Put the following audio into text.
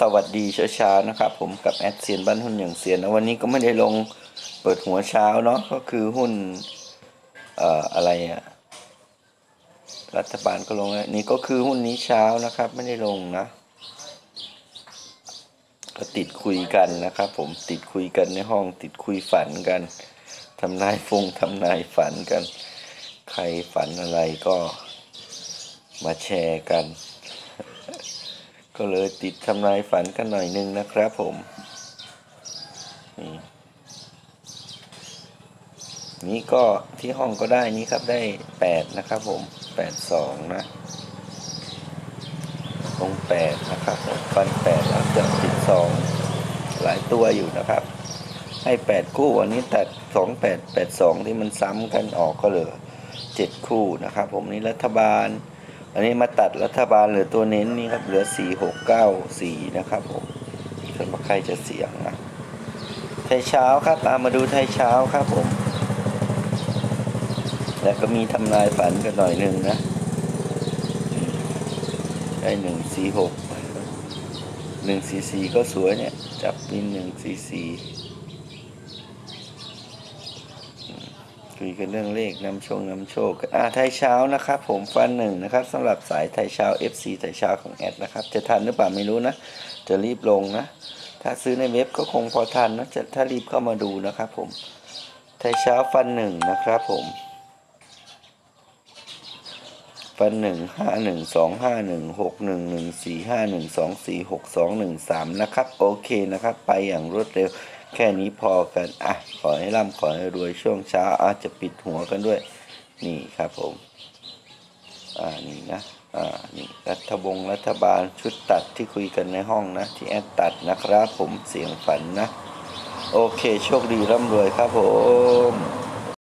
สวัสดีเช้าๆนะครับ ผมกับแอดเซียนบ้านหุ้นอย่างเซียนนะวันนี้ก็ไม่ได้ลงเปิดหัวเช้าเนาะก็คือหุ้นเอ่ออะไรอะรัฐบาลก็ลงนี่ก็คือหุ้นนี้เช้านะครับ ไม่ได้ลงนะ ก็ติดคุยกันนะครับ ผมติดคุยกันในห้องติดคุยฝันกันทำนายฟงทำนายฝันกัน ใครฝันอะไรก็มาแชร์กัน ก็เลยติดทำนายฝันกันหน่อยนึงนะครับผม นี่นี่ก็ที่ห้องก็ได้นี่ครับได้แปดนะครับผมแปดสองนะตรงแปดนะครับผมฟันแปดแล้วจะติดสองหลายตัวอยู่นะครับ ให้แปดคู่วันนี้ตัดสองแปดแปดสองที่มันซ้ำกันออกก็เหลือเจ็ดคู่นะครับผมนี่รัฐบาล อันนี้มาตัดรัฐบาลเหลือตัวเน้นนี่ครับเหลือสี่หกเก้าสี่นะครับผมส่วนว่าใครจะเสี่ยงนะไทยเช้าครับตามมาดูไทยเช้าครับผม แล้วก็มีทำลายฝันกันหน่อยหนึ่งนะ ได้หนึ่งสี่หกหนึ่งสี่สี่ก็สวยเนี่ย จับมีหนึ่งสี่สี่ คุยกันเรื่องเลขนำโชคนำโชคกันอ่าไทยเช้านะครับ ผมฟันหนึ่งนะครับสำหรับสายไทยเช้า FC ไทยเช้าของแอดนะครับ จะทันหรือเปล่าไม่รู้นะ จะรีบลงนะ ถ้าซื้อในเว็บก็คงพอทันนะจะถ้ารีบเข้ามาดูนะครับ ผม ไทยเช้าฟันหนึ่งนะครับ ผม ฟันหนึ่งห้าหนึ่งสองห้าหนึ่งหกหนึ่งหนึ่งสี่ห้าหนึ่งสองสี่หกสองหนึ่งสามนะครับ โอเคนะครับ ไปอย่างรวดเร็ว แค่นี้พอกันอะขอให้ร่ำขอให้รวยช่วงเช้าอาจจะปิดหัวกันด้วย นี่ครับผม อ่านี่นะอ่านี่รัฐบงรัฐบาลชุดตัดที่คุยกันในห้องนะ ที่แอดตัดนะครับผมเสียงฝันนะ โอเค โชคดีร่ำรวยครับผม